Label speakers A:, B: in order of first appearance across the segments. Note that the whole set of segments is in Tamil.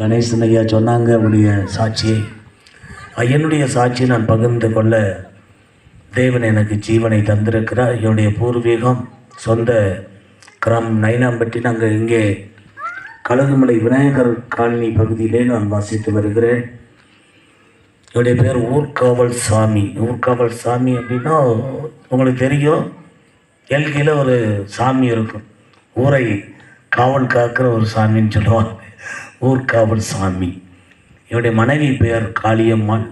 A: கணேசன் ஐயா சொன்னாங்க உடைய சாட்சியை. ஐயனுடைய என்னுடைய சாட்சியை நான் பகிர்ந்து கொள்ள தேவன் எனக்கு ஜீவனை தந்திருக்கிறார். என்னுடைய பூர்வீகம் சொந்த கிராமம் நைனாம்பட்டி. நாங்கள் இங்கே கழுகுமலை விநாயகர் காலனி பகுதியிலே நான் வாசித்து வருகிறேன். என்னுடைய பேர் ஊர்காவல் சாமி. ஊர்காவல் சாமி அப்படின்னா உங்களுக்கு தெரியும் எல்கையில் ஒரு சாமி இருக்கும். ஊரை காவல் காக்கிற ஒரு சாமின்னு சொல்லுவாங்க. ஊர்காவல் சாமி என்னுடைய மனைவி பெயர் காளியம்மாள்.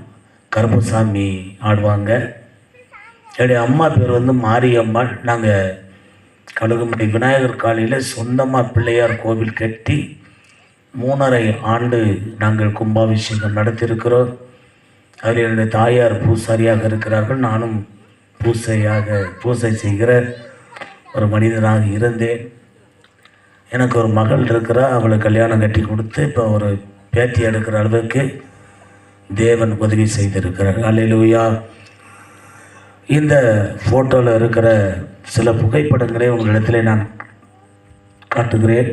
A: கருப்பசாமி ஆடுவாங்க. என்னுடைய அம்மா பேர் வந்து மாரியம்மாள். நாங்கள் கழுகுமட்டி விநாயகர் காலையில் சொந்தமாக பிள்ளையார் கோவில் கட்டி மூணரை ஆண்டு நாங்கள் கும்பாபிஷேகம் நடத்தியிருக்கிறோம். அதில் என்னுடைய தாயார் பூசாரியாக இருக்கிறார்கள். நானும் பூசையாக பூசை செய்கிற ஒரு மனிதனாக இருந்தேன். எனக்கு ஒரு மகள் இருக்கிறா அவளை கல்யாணம் கட்டி கொடுத்து இப்போ ஒரு பேத்தி எடுக்கிற அளவுக்கு தேவன் உதவி செய்திருக்கிறார். அல்லேலூயா இந்த ஃபோட்டோவில் இருக்கிற சில புகைப்படங்களை உங்களிடத்தில் நான் காட்டுகிறேன்.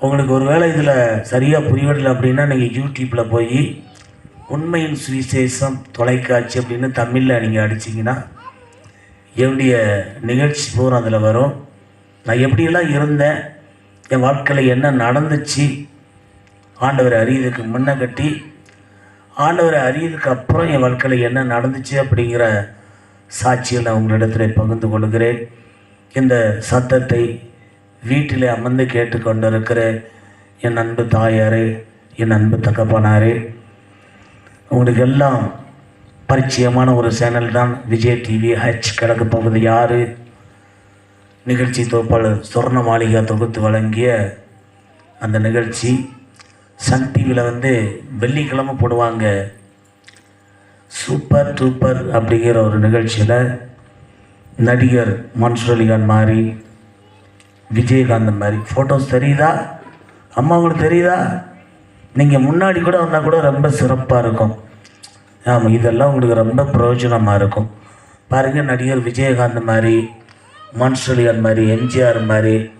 A: உங்களுக்கு ஒருவேளை இதில் சரியாக புரியவில்லை அப்படின்னா நீங்கள் யூடியூப்பில் போய் உண்மையின் சுவிசேஷம் தொலைக்காட்சி அப்படின்னு தமிழில் நீங்கள் அடிச்சிங்கன்னா என்னுடைய நிகழ்ச்சி பூரா அதில் வரும். நான் எப்படியெல்லாம் இருந்தேன்? என் வாழ்க்கையில் என்ன நடந்துச்சு? ஆண்டவரை அறியதுக்கு முன்ன கட்டி ஆண்டவரை அறியதுக்கு அப்புறம் என் வாழ்க்கையில் என்ன நடந்துச்சு அப்படிங்கிற சாட்சியில் நான் உங்களிடத்தில் பகிர்ந்து கொள்கிறேன். இந்த சத்தத்தை வீட்டில் அமர்ந்து கேட்டுக்கொண்டிருக்கிற என் அன்பு தாயாரே என் அன்பு தகப்பனாரே உங்களுக்கு எல்லாம் பரிச்சயமான ஒரு சேனல் தான் விஜய் டிவி ஹச் கிழக்கு பகுதி யார் நிகழ்ச்சி தொகுப்பாளர் சொர்ண மாளிகா தொகுத்து வழங்கிய அந்த நிகழ்ச்சி சன் டிவியில் வந்து வெள்ளிக்கிழமை போடுவாங்க. சூப்பர் டூப்பர் அப்படிங்கிற ஒரு நிகழ்ச்சியில் நடிகர் மன்சூர் அலிகான் மாதிரி விஜயகாந்த் மாதிரி ஃபோட்டோஸ் தெரியுதா? அம்மா உங்களுக்கு தெரியுதா? நீங்கள் முன்னாடி கூட வந்தால் கூட ரொம்ப சிறப்பாக இருக்கும். ஆமாம் இதெல்லாம் உங்களுக்கு ரொம்ப பிரயோஜனமாக இருக்கும். பாருங்கள் நடிகர் விஜயகாந்த் மாதிரி மன்சூலியான் மாதிரி எம்ஜிஆர் மாதிரி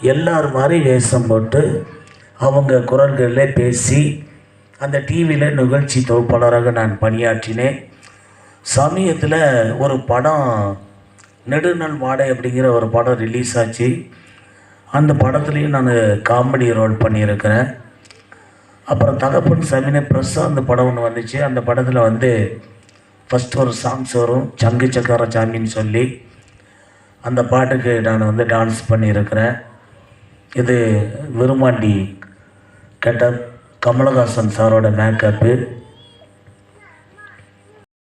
A: எல்லார் மாதிரி வேஷம் போட்டு அவங்க குரல்களில் பேசி அந்த டிவியில் நிகழ்ச்சி தொகுப்பாளராக நான் பணியாற்றினேன். சமயத்தில் ஒரு படம் நெடுநல் வாடை அப்படிங்கிற ஒரு படம் ரிலீஸ் ஆச்சு. அந்த படத்துலேயும் நான் காமெடி ரோல் பண்ணியிருக்கிறேன். அப்புறம் தகப்பன் சமினை அந்த படம் ஒன்று வந்துச்சு. அந்த படத்தில் வந்து ஃபஸ்ட் ஒரு சாங்ஸ் வரும். சங்கு சக்கர சாமின்னு சொல்லி. அந்த பாட்டுக்கு நான் வந்து டான்ஸ் பண்ணியிருக்கிறேன். இது விருமாண்டி கேட்ட கமலஹாசன் சாரோட மேக்கப்பு